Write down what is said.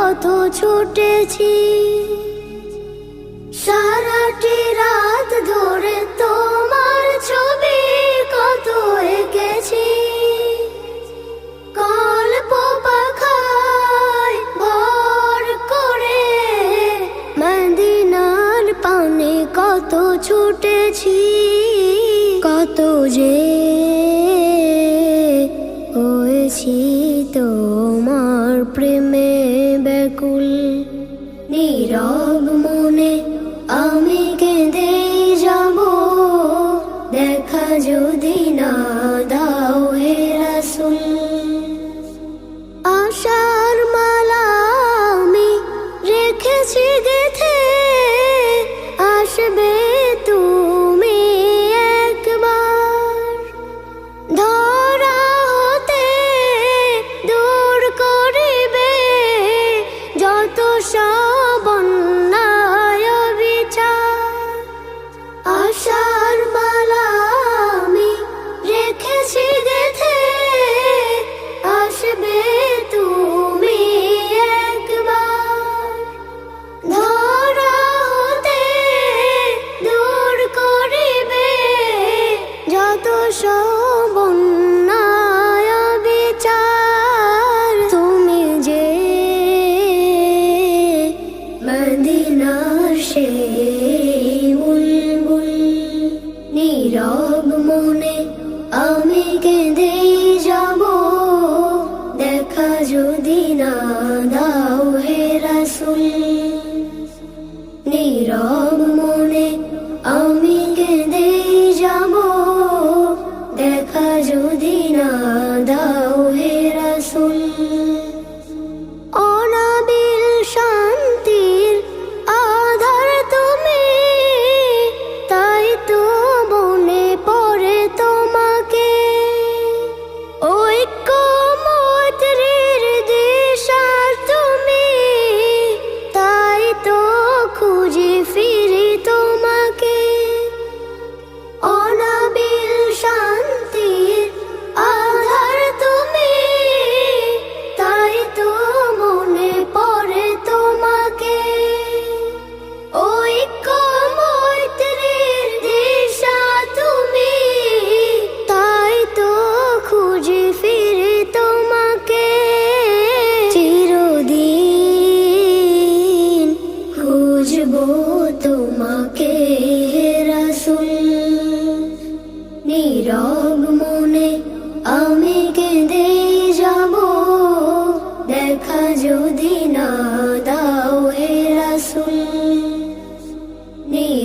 কত ছুটেছি। সারাটি রাত ধরে তোমার ছবি কত এঁকেছি। ভর করে পানে কত ছুটেছি, কত যে হয়েছি তোমার প্রেমে ব্যাকুল। নীরব নীরব মনে আমি গে